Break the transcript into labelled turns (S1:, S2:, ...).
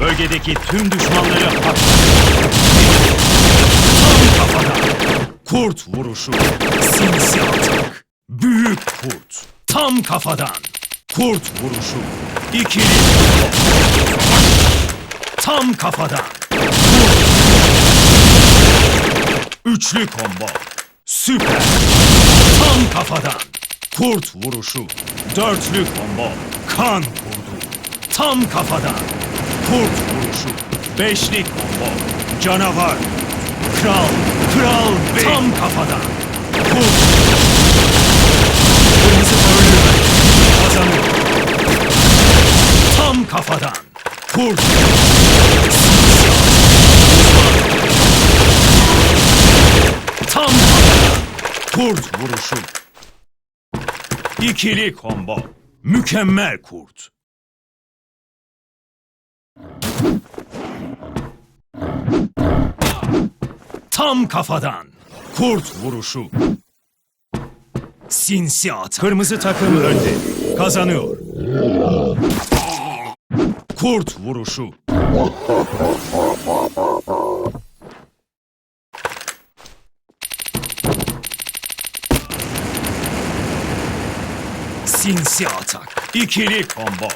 S1: Bölgedeki tüm düşmanları haklı. Tam kafadan. Kurt vuruşu. Sinsi atak. Büyük kurt. Tam kafadan. Kurt vuruşu. İkili. Tam kafadan. Üçlü combo. Süper. Tam kafadan. Kurt vuruşu. Dörtlü combo. Kan vurdu. Tam kafadan. Kurt vuruşu. Beşli combo. Canavar. Kral. Kral Bey. Tam kafadan. Kurt. Kırmızı ölü. Kazanıyor. Tam kafadan. Kurt. Tam kafadan. Kurt vuruşu. İkili combo. Mükemmel kurt. Tam kafadan. Kurt vuruşu. Sinsi at. Kırmızı takım önde. Kazanıyor. Kurt vuruşu. Sinsi atak. İkili combo.